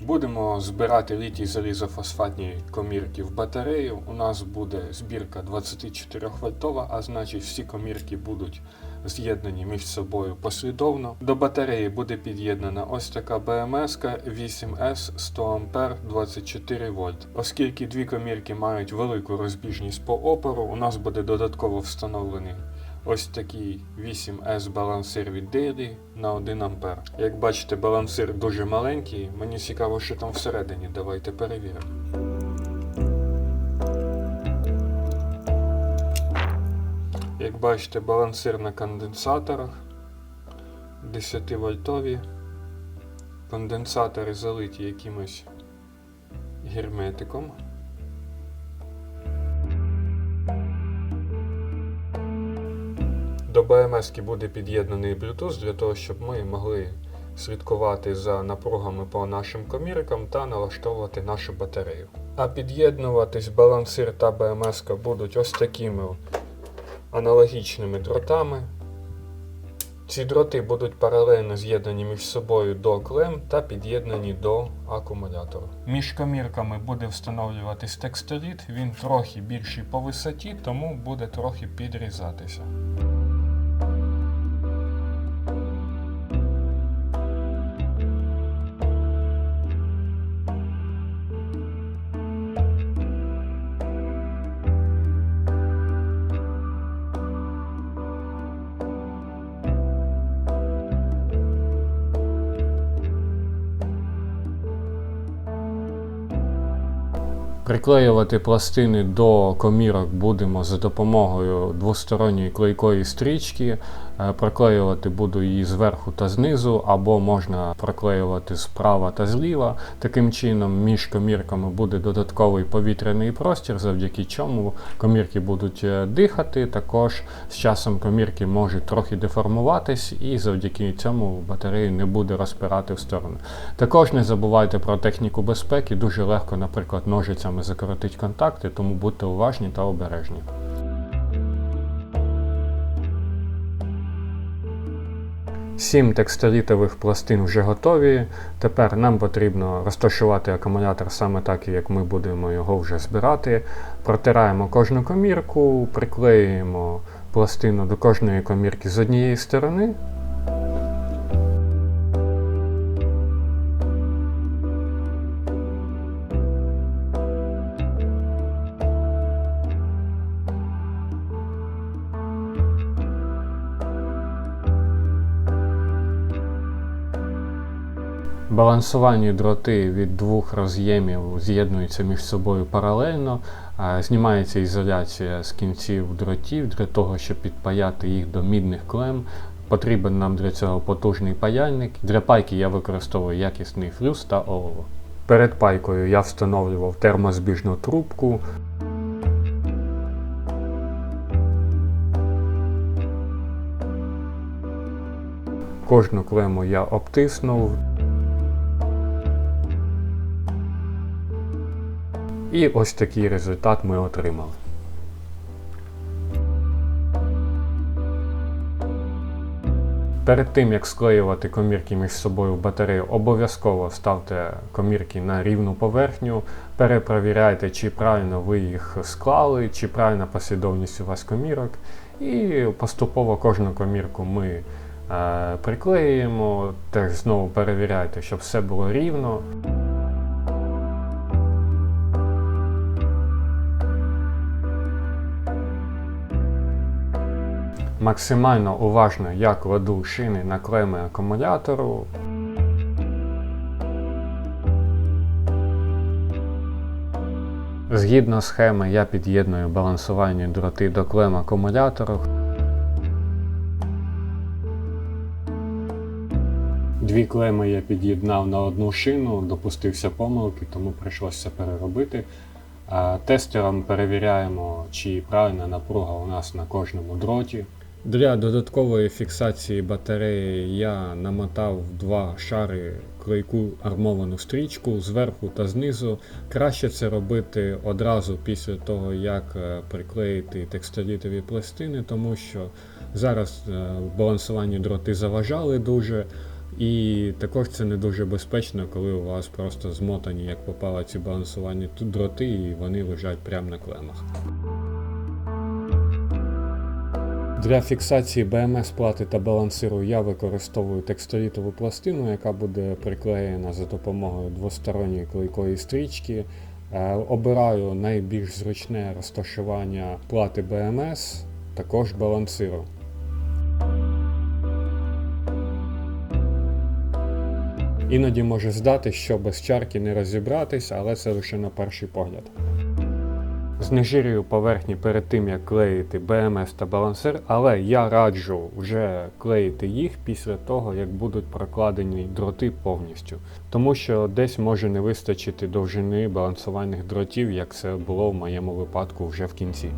Будемо збирати літій залізофосфатні комірки в батарею. У нас буде збірка 24 вольтова, а значить всі комірки будуть з'єднані між собою послідовно. До батареї буде під'єднана ось така БМС 8S 100 А 24 вольт. Оскільки дві комірки мають велику розбіжність по опору, у нас буде додатково встановлений ось такий 8S балансир від Daily на 1 А. Як бачите, балансир дуже маленький. Мені цікаво, що там всередині. Давайте перевіримо. Як бачите, балансир на конденсаторах 10 вольтові. Конденсатори залиті якимось герметиком. До БМС буде під'єднаний Bluetooth для того, щоб ми могли слідкувати за напругами по нашим коміркам та налаштовувати нашу батарею. А під'єднуватись балансир та БМС будуть ось такими аналогічними дротами. Ці дроти будуть паралельно з'єднані між собою до клем та під'єднані до акумулятора. Між комірками буде встановлюватись текстоліт, він трохи більший по висоті, тому буде трохи підрізатися. Приклеювати пластини до комірок будемо за допомогою двосторонньої клейкої стрічки. Е, Проклеювати буду її зверху та знизу, або можна проклеювати справа та зліва. Таким чином, між комірками буде додатковий повітряний простір, завдяки чому комірки будуть е, дихати. Також з часом комірки можуть трохи деформуватись, і завдяки цьому батарею не буде розпирати в сторону. Також не забувайте про техніку безпеки. Дуже легко, наприклад, ножицями закоротить контакти, тому будьте уважні та обережні. Сім текстолітових пластин вже готові. Тепер нам потрібно розташувати акумулятор саме так, як ми будемо його вже збирати. Протираємо кожну комірку, приклеюємо пластину до кожної комірки з однієї сторони. Балансувальні дроти від двох роз'ємів з'єднуються між собою паралельно, знімається ізоляція з кінців дротів для того, щоб підпаяти їх до мідних клем. Потрібен нам для цього потужний паяльник. Для пайки я використовую якісний флюс та олово. Перед пайкою я встановлював термозбіжну трубку. Кожну клему я обтиснув. І ось такий результат ми отримали. Перед тим як склеювати комірки між собою в батарею, обов'язково ставте комірки на рівну поверхню, перепровіряйте, чи правильно ви їх склали, чи правильна послідовність у вас комірок. І поступово кожну комірку ми е, приклеюємо, теж знову перевіряйте, щоб все було рівно. Максимально уважно я кладу шини на клеми акумулятору. Згідно схеми я під'єдную балансувальні дроти до клем акумулятору. Дві клеми я під'єднав на одну шину, допустився помилки, тому прийшлося переробити. Тестером перевіряємо, чи правильна напруга у нас на кожному дроті. Для додаткової фіксації батареї я намотав два шари клейку армовану стрічку зверху та знизу. Краще це робити одразу після того, як е, приклеїти текстолітові пластини, тому що зараз е, балансувальні дроти заважали дуже. І також це не дуже безпечно, коли у вас просто змотані, як попало ці балансувальні дроти, і вони лежать прямо на клемах. Для фіксації БМС плати та балансиру я використовую текстолітову пластину, яка буде приклеєна за допомогою двосторонньої клейкої стрічки. Е, Обираю найбільш зручне розташування плати БМС, також балансиру. Іноді може здати, що без чарки не розібратись, але це лише на перший погляд. Знежирюю поверхні перед тим, як клеїти БМС та балансир, але я раджу вже клеїти їх після того, як будуть прокладені дроти повністю. Тому що десь може не вистачити довжини балансувальних дротів, як це було в моєму випадку вже в кінці.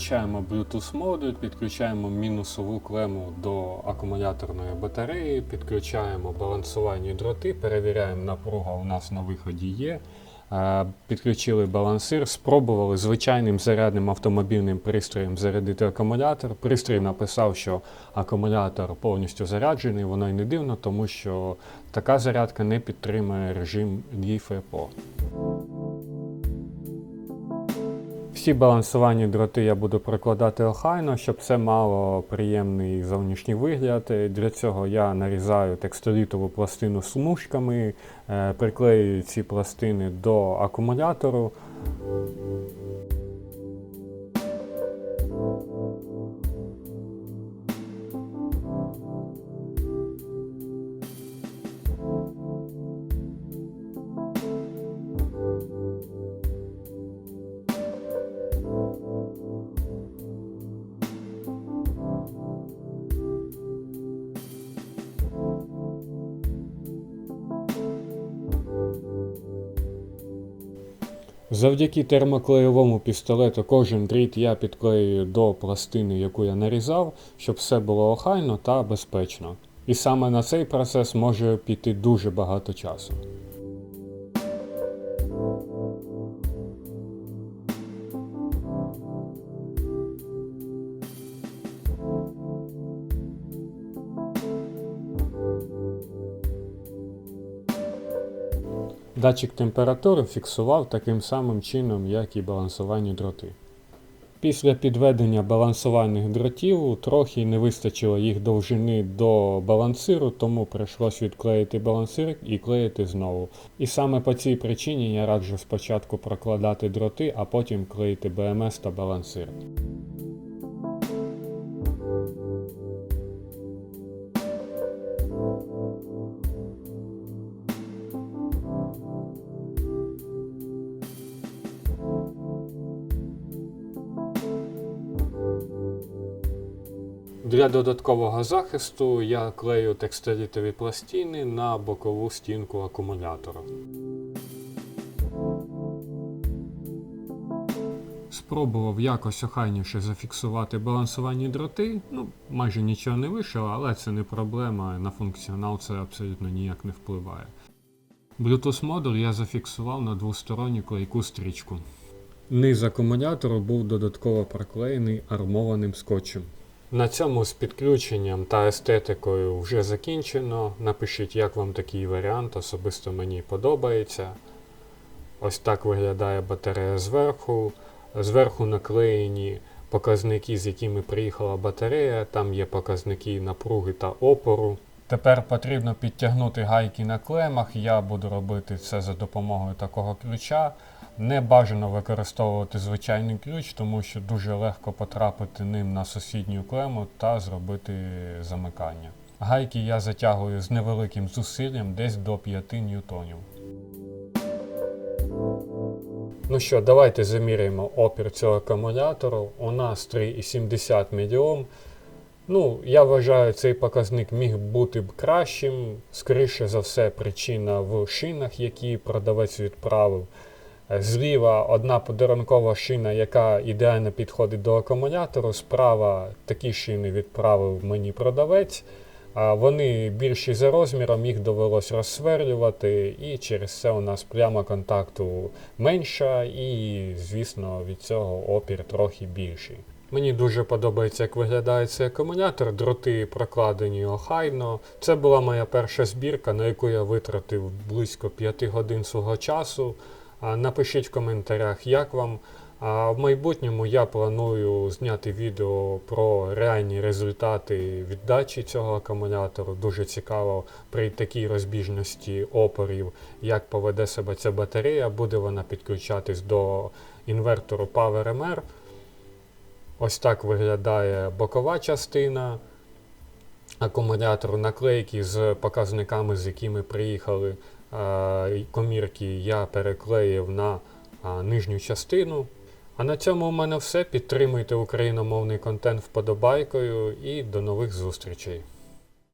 Підключаємо Bluetooth модуль, підключаємо мінусову клему до акумуляторної батареї, підключаємо балансувальні дроти, перевіряємо, напруга у нас на виході є. Е, Підключили балансир, спробували звичайним зарядним автомобільним пристроєм зарядити акумулятор. Пристрій написав, що акумулятор повністю заряджений, воно й не дивно, тому що така зарядка не підтримує режим LiFePO. Всі балансувальні дроти я буду прокладати охайно, щоб це мало приємний зовнішній вигляд. Для цього я нарізаю текстолітову пластину смужками, е, приклеюю ці пластини до акумулятору. Завдяки термоклеєвому пістолету кожен дріт я підклеюю до пластини, яку я нарізав, щоб все було охайно та безпечно. І саме на цей процес може піти дуже багато часу. Датчик температури фіксував таким самим чином, як і балансувальні дроти. Після підведення балансувальних дротів трохи не вистачило їх довжини до балансиру, тому прийшлось відклеїти балансир і клеїти знову. І саме по цій причині я раджу спочатку прокладати дроти, а потім клеїти БМС та балансир. Для додаткового захисту я клею текстилітові пластини на бокову стінку акумулятора. Спробував якось охайніше зафіксувати балансувальні дроти. Ну, майже нічого не вийшло, але це не проблема. На функціонал це абсолютно ніяк не впливає. Bluetooth модуль я зафіксував на двосторонню клейку стрічку. Низ акумулятору був додатково проклеєний армованим скотчем. На цьому з підключенням та естетикою вже закінчено. Напишіть, як вам такий варіант, особисто мені подобається. Ось так виглядає батарея зверху. Зверху наклеєні показники, з якими приїхала батарея. Там є показники напруги та опору. Тепер потрібно підтягнути гайки на клемах. Я буду робити це за допомогою такого ключа. Не бажано використовувати звичайний ключ, тому що дуже легко потрапити ним на сусідню клему та зробити замикання. Гайки я затягую з невеликим зусиллям десь до 5 ньютонів. Ну що, давайте заміряємо опір цього акумулятору. У нас 3,70 мОм. Ну, я вважаю, цей показник міг бути б кращим. Скоріше за все, причина в шинах, які продавець відправив. Зліва одна подарункова шина, яка ідеально підходить до акумулятору. Справа такі шини відправив мені продавець. А Вони більші за розміром, їх довелось розсверлювати, і через це у нас пляма контакту менша, і, звісно, від цього опір трохи більший. Мені дуже подобається, як виглядає цей акумулятор. Дроти прокладені охайно. Це була моя перша збірка, на яку я витратив близько 5 годин свого часу. Напишіть в коментарях, як вам. А в майбутньому я планую зняти відео про реальні результати віддачі цього акумулятору. Дуже цікаво при такій розбіжності опорів, як поведе себе ця батарея, буде вона підключатись до інвертору PowerMR. Ось так виглядає бокова частина акумулятору, наклейки з показниками, з якими приїхали комірки, я переклеїв на е, нижню частину. А на цьому у мене все. Підтримуйте україномовний контент вподобайкою і до нових зустрічей.